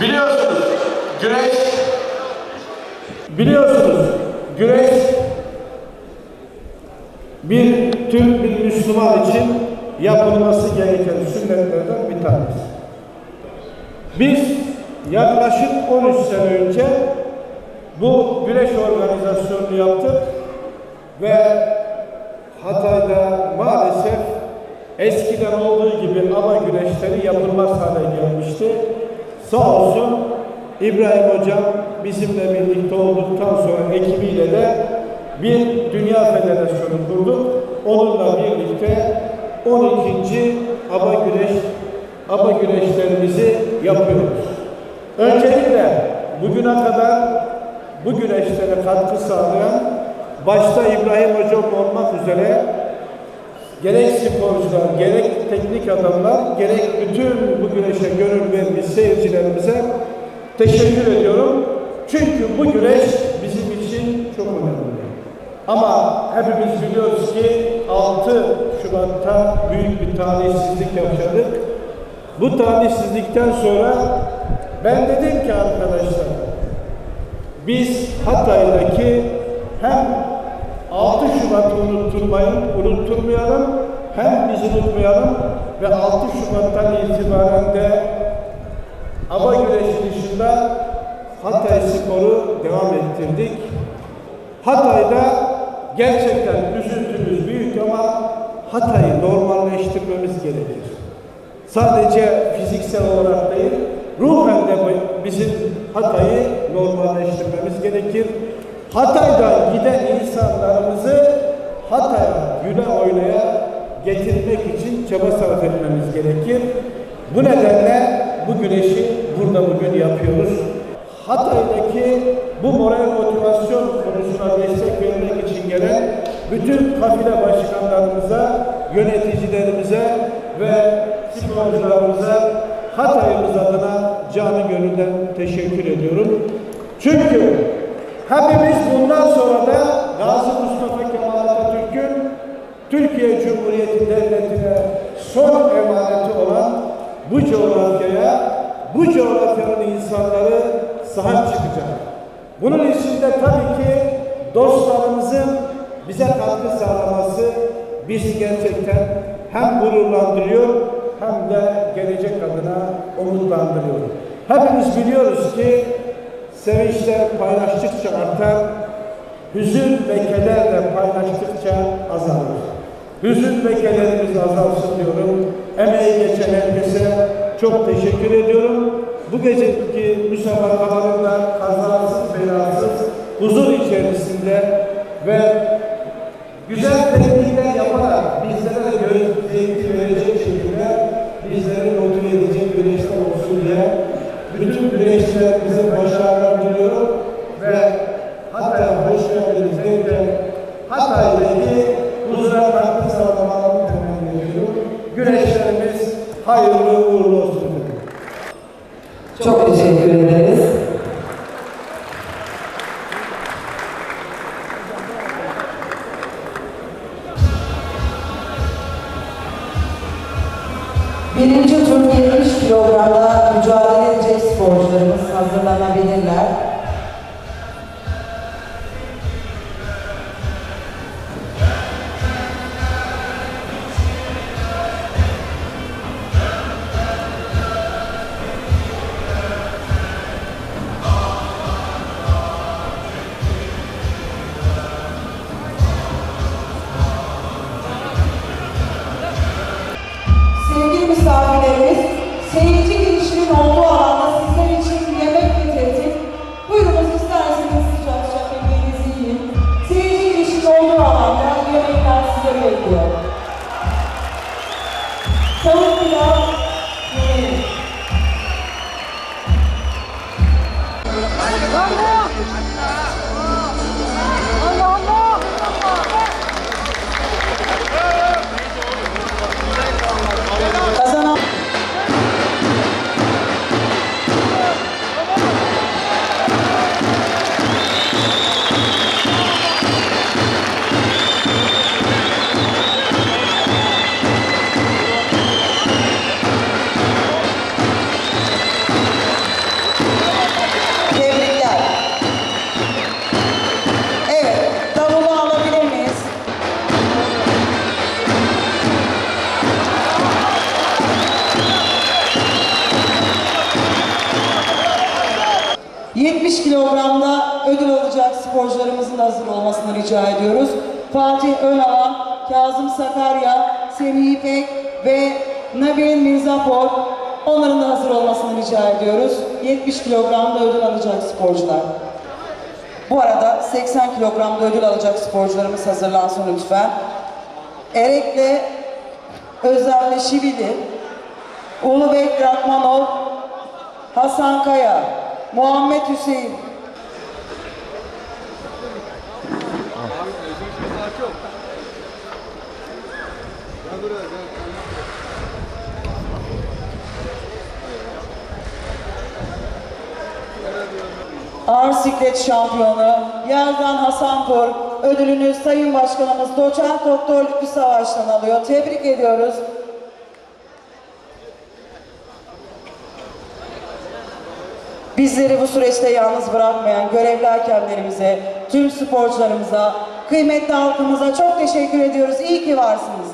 Biliyorsunuz güreş biliyorsunuz güreş bir Türk bir Müslüman için yapılması gereken sünnetlerden bir tanesi. Biz yaklaşık 13 sene önce bu güreş organizasyonunu yaptık ve Hatay'da maalesef eskiden olduğu gibi ama güreşleri yapılmaz hale gelmişti. Sağ olsun İbrahim Hocam bizimle birlikte olduktan sonra ekibiyle de bir Dünya Federasyonu kurduk. Onunla birlikte 12. ABA güreş ABA güreşlerimizi yapıyoruz. Öncelikle bugüne kadar bu güreşlere katkı sağlayan başta İbrahim Hocam olmak üzere gerek sporcular, gerek teknik adamlar, gerek bütün bu güreşe gönül vermiş seyircilerimize teşekkür ediyorum. Çünkü bu güreş bizim için çok önemli. Ama hepimiz biliyoruz ki 6 Şubat'ta büyük bir talihsizlik yaşadık. Bu talihsizlikten sonra ben dedim ki arkadaşlar biz Hatay'daki hem 6 Şubat'ı unutturmayın, unutturmayalım hem biz unutmayalım ve 6 Şubat'tan itibaren de Aba güreşi dışında Hatay sporu devam ettirdik. Hatay'da gerçekten üzüntümüz büyük ama Hatay'ı normalleştirmemiz gerekir. Sadece fiziksel olarak değil, ruhen de bizim Hatay'ı normalleştirmemiz gerekir. Hatay'dan giden insanlarımızı Hatay'a güle oynaya getirmek için çaba sarf etmemiz gerekir. Bu nedenle bu güreşi burada bugün yapıyoruz. Hatay'daki bu moral motivasyon konusuna destek vermek için gelen bütün kafile başkanlarımıza, yöneticilerimize ve sporcularımıza Hatay'ımız adına canı gönülden teşekkür ediyorum. Çünkü hepimiz bundan sonra da Gazi Mustafa Kemal Atatürk'ün Türkiye Cumhuriyeti Devleti'ne son emaneti olan bu coğrafyaya, bu coğrafyanın insanları sahip çıkacak. Bunun içinde tabii ki dostlarımızın bize katkı sağlaması bizi gerçekten hem gururlandırıyor hem de gelecek adına umutlandırıyor. Hepimiz biliyoruz ki sevinçler paylaştıkça artar, hüzün ve keder de paylaştıkça azalır. Hüzün ve kederimiz azalsın diyorum. Emeği geçen herkese çok teşekkür ediyorum. Bu geceki müsabakalarında kazasız belasız huzur içerisinde ve güzel teknikler yaparak bizlere de göz zevki verecek şekilde bizleri motive edecek güreşler olsun diye bütün güreşçilerimize başarılar diliyorum. Ve Hatay'a misafirlerimiz, seyirci girişinin olduğu alanda sizler için yemek getirdik. Buyurunuz isterseniz sıcak sıcak yemeğinizi yiyin. Seyirci girişinin olduğu alanda yemekler size bekliyor. Tavuk pilav, yemeği. Kazanan alacak sporcularımızın hazır olmasını rica ediyoruz. Fatih Önalan, Kazım Sakarya, Semih İpek ve Nabil Mirzapor onların da hazır olmasını rica ediyoruz. 70 kilogramda ödül alacak sporcular. Bu arada 80 kilogramda ödül alacak sporcularımız hazırlansın lütfen. Erek'le Özlem'le Şibili, Ulubek Rakmanov, Hasan Kaya, Muhammed Hüseyin, Ağır siklet şampiyonu Yerdan Hasanpur ödülünü Sayın Başkanımız Doçent Doktor Lütfü Savaş'tan alıyor. Tebrik ediyoruz. Bizleri bu süreçte yalnız bırakmayan görevli hakemlerimize, tüm sporcularımıza, kıymetli halkımıza çok teşekkür ediyoruz. İyi ki varsınız.